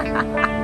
ha ha ha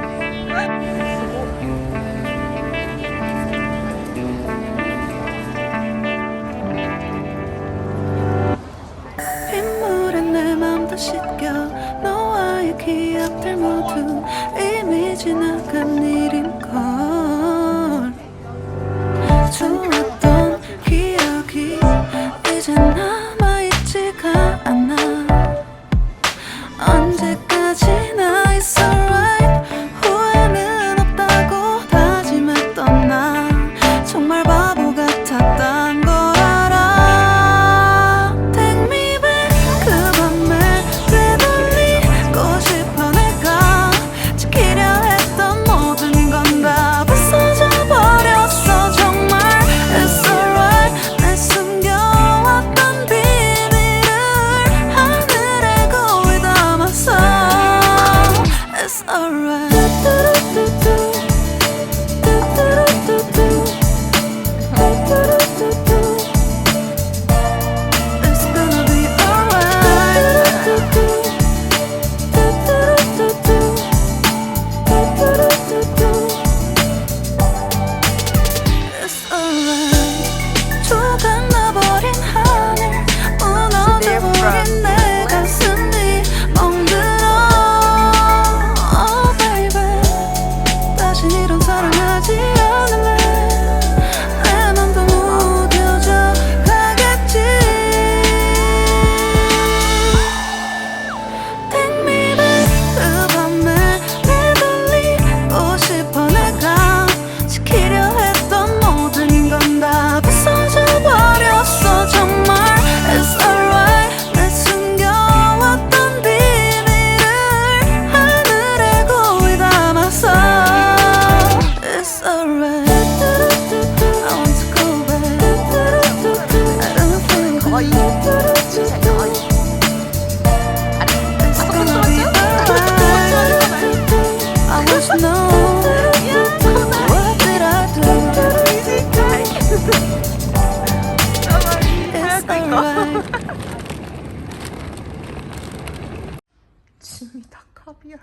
미칩니다 카비야.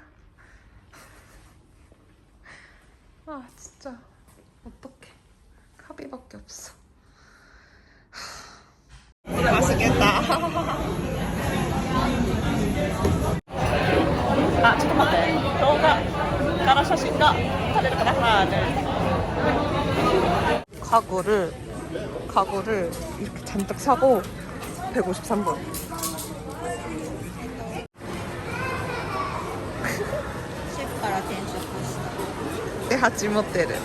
아 진짜. 어떡해. 카비밖에 없어. 맛있겠다. 아 잠깐만 너가 가라샤신가? 다들 가라. 가구를 가구를 이렇게 잔뜩 사고 153번. 鉢持ってる。